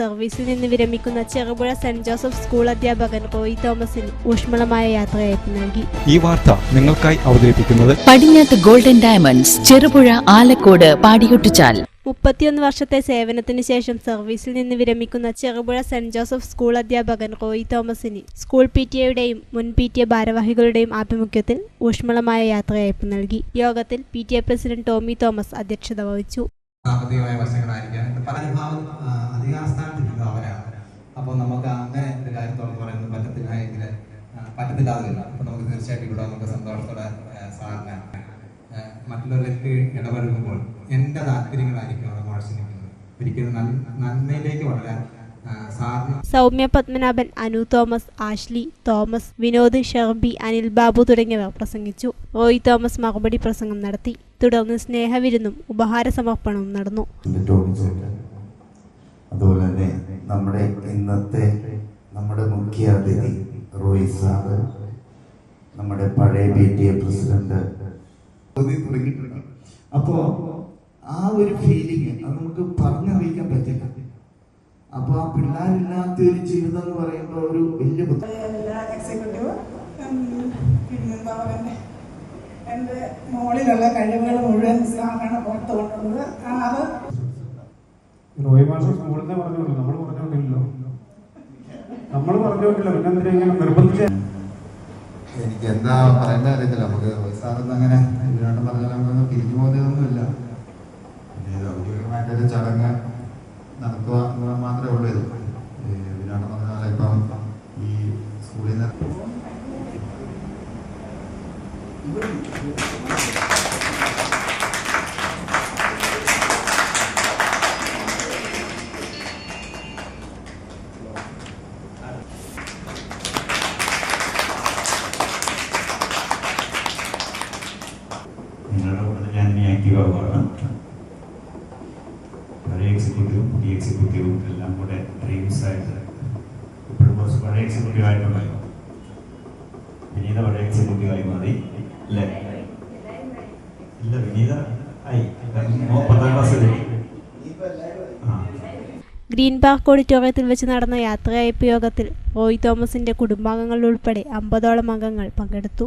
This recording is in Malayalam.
സർവീസിൽ നിന്ന് വിരമിക്കുന്ന ചെറുപുഴ സെന്റ് ജോസഫ് സ്കൂൾ അധ്യാപകൻ റോയി തോമസിന് ഊഷ്മളമായ യാത്രയയപ്പ് നൽകി. ഈ വാർത്ത നിങ്ങൾക്കായി അവതരിപ്പിക്കുന്നത് പടിഞ്ഞാത്ത് ഗോൾഡൻ ഡയമണ്ട്സ് ചെറുപുഴ ആലക്കോട് പാടിയൊട്ടിച്ചാൽ. മുപ്പത്തിയൊന്ന് വർഷത്തെ സേവനത്തിന് ശേഷം സർവീസിൽ നിന്ന് വിരമിക്കുന്ന ചെറുപുഴ സെന്റ് ജോസഫ് സ്കൂൾ അധ്യാപകൻ റോയി തോമസിന് സ്കൂൾ പി ടി എയുടെയും മുൻ പി ടി എ ഭാരവാഹികളുടെയും ആഭിമുഖ്യത്തിൽ ഊഷ്മളമായ യാത്രയയപ്പ് നൽകി. യോഗത്തിൽ P T A president Tomy Thomas അധ്യക്ഷത വഹിച്ചു. സാമ്പത്തികമായ വശങ്ങളായിരിക്കാം ഇത് പല വിഭാഗം ആ, അധികാരസ്ഥാനത്തിരിക്കുന്നത് അവരാണ് അപ്പോൾ നമുക്ക് അങ്ങനെ ഒരു കാര്യം തുറന്നു പറയുന്നത് പറ്റത്തില്ലാതെ അപ്പോൾ നമുക്ക് തീർച്ചയായിട്ടും ഇവിടെ നമുക്ക് സന്തോഷത്തോടെ സാറിനെ മറ്റുള്ളവരിലേക്ക് ഇടപഴകുമ്പോൾ എന്റെ താല്പര്യങ്ങളായിരിക്കും അവിടെ മുഴച്ചു നിൽക്കുന്നത് ഒരിക്കലും നന്മയിലേക്ക് വളരാൻ സൗമ്യ പത്മനാഭൻ അനു തോമസ് ആഷ്ലി തോമസ് വിനോദ് ഷെർബി അനിൽ ബാബു തുടങ്ങിയവർ പ്രസംഗിച്ചു. റോയ് തോമസ് മറുപടി പ്രസംഗം നടത്തി. തുടർന്ന് സ്നേഹവിരുന്നും ഉപഹാര സമർപ്പണവും നടന്നു. അതുപോലെ തന്നെ നമ്മുടെ ഇന്നത്തെ നമ്മുടെ മുഖ്യ അതിഥി റോയി സാബ് നമ്മുടെ പഴയ ബി ടി എ പ്രസിഡന്റ്. തുടങ്ങിയിട്ടുണ്ട്. അപ്പോ ആ ഒരു ഫീലിംഗ് അത് നമുക്ക് പറഞ്ഞറിയിക്കാൻ പറ്റില്ല. അപ്പൊ ആ പിള്ളേരില്ലാത്ത ഒരു ജീവിതം എന്ന് പറയുമ്പോൾ ഒരു വലിയ എന്റെ മുകളിലുള്ള കഴിവുകൾ മുഴുവൻ സാറാണ് പുറത്തു കൊണ്ടുവന്നത് ആ അത് റോയ് മാസ്റ്റർ സ്കൂളിൽ നിന്ന് പറഞ്ഞോളൂ. നമ്മൾ നമ്മൾ പറഞ്ഞോണ്ടില്ല പിന്നെ എന്തിനാ ഇങ്ങനെ എനിക്ക് എന്താ പറയേണ്ട അറിയത്തില്ല. നമുക്ക് സാറൊന്നും അങ്ങനെ ഇതിനോട്ട് പറഞ്ഞാലും നമുക്കൊന്നും പിരിഞ്ഞു പോകുന്നതൊന്നുമില്ല. ഔദ്യോഗികമായിട്ടൊരു ചടങ്ങ് നടത്തുക എന്ന് മാത്രമേ ഉള്ളൂ ഇത്. ഇതിനോട്ട് പറഞ്ഞാൽ ഇപ്പം ഈ സ്കൂളിൽ നിന്ന് ആവുകയാണ് പഴയ എക്സിക്യൂട്ടീവും പുതിയ എക്സിക്യൂട്ടീവും എല്ലാം കൂടെ ഡ്രീംസ് ആയിട്ട് ഇപ്പോഴും കുറച്ച് പഴയ എക്സിക്യൂട്ടീവ് ആയിട്ടുണ്ടായിരുന്നു വിനീത പഴയ എക്സിക്യൂട്ടീവ് ആയി മാറി അല്ലേ? ഇല്ല വിനീത ആയി. പത്താം ക്ലാസ്സിൽ ഗ്രീൻ പാർക്ക് ഓഡിറ്റോറിയത്തിൽ വെച്ച് നടന്ന യാത്രയയപ്പ് യോഗത്തിൽ റോയ് തോമസിന്റെ കുടുംബാംഗങ്ങൾ ഉൾപ്പെടെ അമ്പതോളം അംഗങ്ങൾ പങ്കെടുത്തു.